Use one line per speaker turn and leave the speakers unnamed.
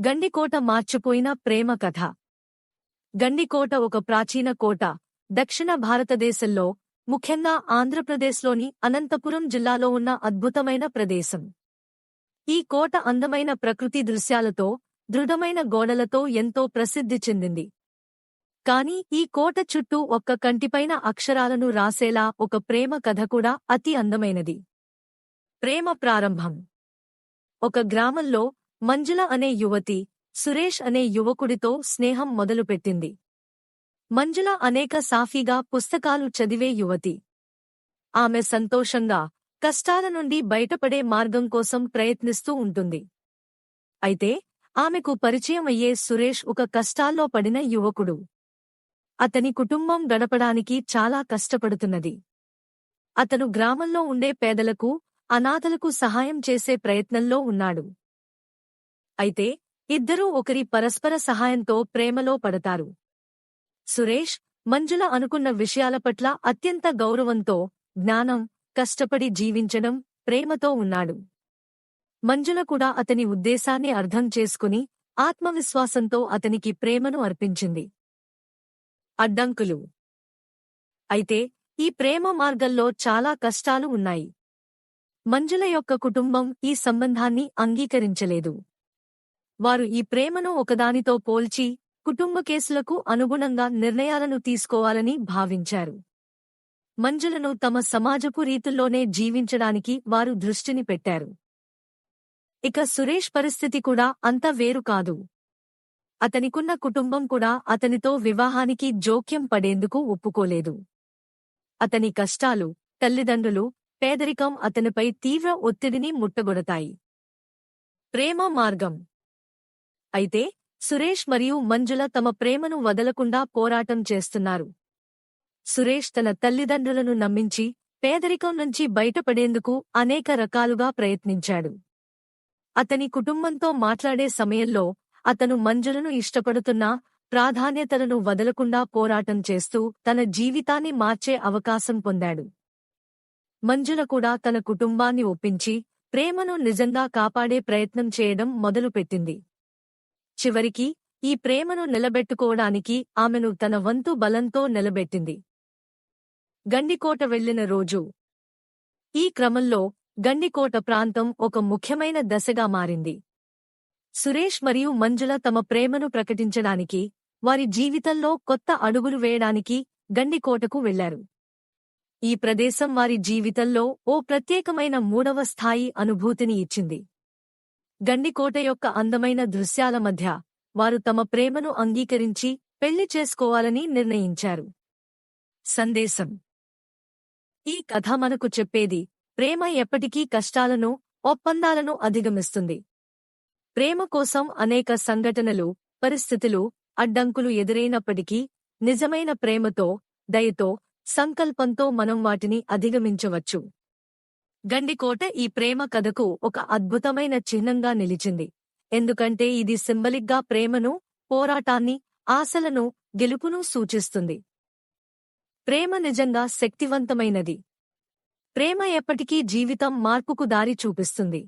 గండికోట మార్చిపోయిన ప్రేమ కథ. గండికోట ఒక ప్రాచీన కోట దక్షిణ భారతదేశంలో ముఖ్యంగా ఆంధ్రప్రదేశ్లోని అనంతపురం జిల్లాలో ఉన్న అద్భుతమైన ప్రదేశం. ఈ కోట అందమైన ప్రకృతి దృశ్యాలతో దృఢమైన గోడలతో ఎంతో ప్రసిద్ధి చెందింది. కాని ఈ కోట చుట్టూ ఒక్క కంటిపైన అక్షరాలను రాసేలా ఒక ప్రేమ కథ కూడా అతి అందమైనది. ప్రేమ ప్రారంభం. ఒక గ్రామంలో మంజుల అనే యువతి సురేష్ అనే యువకుడితో స్నేహం మొదలుపెట్టింది. మంజుల అనేక సాఫీగా పుస్తకాలు చదివే యువతి. ఆమె సంతోషంగా కష్టాల నుండి బయటపడే మార్గం కోసం ప్రయత్నిస్తూ ఉంటుంది. అయితే ఆమెకు పరిచయం అయ్యే సురేష్ ఒక కష్టాల్లో పడిన యువకుడు. అతని కుటుంబం గడపడానికి చాలా కష్టపడుతున్నది. అతను గ్రామంలో ఉండే పేదలకు అనాథలకు సహాయం చేసే ప్రయత్నంలో ఉన్నాడు. అయితే ఇద్దరూ ఒకరి పరస్పర సహాయంతో ప్రేమలో పడతారు. సురేష్ మంజుల అనుకున్న విషయాల పట్ల అత్యంత గౌరవంతో జ్ఞానం కష్టపడి జీవించడం ప్రేమతో ఉన్నాడు. మంజుల కూడా అతని ఉద్దేశాన్ని అర్థం చేసుకుని ఆత్మవిశ్వాసంతో అతనికి ప్రేమను అర్పించింది. అడ్డంకులు. అయితే ఈ ప్రేమ మార్గంలో చాలా కష్టాలు ఉన్నాయి. మంజుల యొక్క కుటుంబం ఈ సంబంధాన్ని అంగీకరించలేదు. వారు ఈ ప్రేమను ఒకదానితో పోల్చి కుటుంబ కేసులకు అనుగుణంగా నిర్ణయాలను తీసుకోవాలని భావించారు. మంజులను తమ సమాజపు రీతుల్లోనే జీవించడానికి వారు దృష్టిని పెట్టారు. ఇక సురేష్ పరిస్థితి కూడా అంత వేరు కాదు. అతనికున్న కుటుంబం కూడా అతనితో వివాహానికి జోక్యం పడేందుకు ఒప్పుకోలేదు. అతని కష్టాలు తల్లిదండ్రులు పేదరికం అతనిపై తీవ్ర ఒత్తిడిని ముట్టగొడతాయి. ప్రేమ మార్గం అయితే సురేష్ మరియు మంజుల తమ ప్రేమను వదలకుండా పోరాటం చేస్తున్నారు. సురేష్ తన తల్లిదండ్రులను నమ్మించి పేదరికం నుంచి బయటపడేందుకు అనేక రకాలుగా ప్రయత్నించాడు. అతని కుటుంబంతో మాట్లాడే సమయంలో అతను మంజులను ఇష్టపడుతున్నా ప్రాధాన్యతలను వదలకుండా పోరాటం చేస్తూ తన జీవితాన్ని మార్చే అవకాశం పొందాడు. మంజుల కూడా తన కుటుంబాన్ని ఒప్పించి ప్రేమను నిజంగా కాపాడే ప్రయత్నం చేయడం మొదలుపెట్టింది. చివరికి ఈ ప్రేమను నిలబెట్టుకోవడానికి ఆమెను తన వంతు బలంతో నిలబెట్టింది. గండికోట వెళ్ళిన రోజు. ఈ క్రమంలో గండికోట ప్రాంతం ఒక ముఖ్యమైన దశగా మారింది. సురేష్ మరియు మంజుల తమ ప్రేమను ప్రకటించడానికి వారి జీవితంలో కొత్త అడుగులు వేయడానికి గండికోటకు వెళ్ళారు ఈ ప్రదేశం వారి జీవితంలో ఓ ప్రత్యేకమైన మూడవ స్థాయి అనుభూతిని ఇచ్చింది. గండికోట యొక్క అందమైన దృశ్యాల మధ్య వారు తమ ప్రేమను అంగీకరించి పెళ్ళి చేసుకోవాలని నిర్ణయించారు. సందేశం. ఈ కథ మనకు చెప్పేది ప్రేమ ఎప్పటికీ కష్టాలను ఒప్పందాలను అధిగమిస్తుంది. ప్రేమ కోసం అనేక సంఘటనలు పరిస్థితులు అడ్డంకులు ఎదురైనప్పటికీ నిజమైన ప్రేమతో దయతో సంకల్పంతో మనం వాటిని అధిగమించవచ్చు. గండికోట ఈ ప్రేమ కథకు ఒక అద్భుతమైన చిహ్నంగా నిలిచింది. ఎందుకంటే ఇది సింబలిక్గా ప్రేమను పోరాటాన్ని ఆశలను గెలుపును సూచిస్తుంది. ప్రేమ నిజంగా శక్తివంతమైనది. ప్రేమ ఎప్పటికీ జీవితం మార్పుకు దారి చూపిస్తుంది.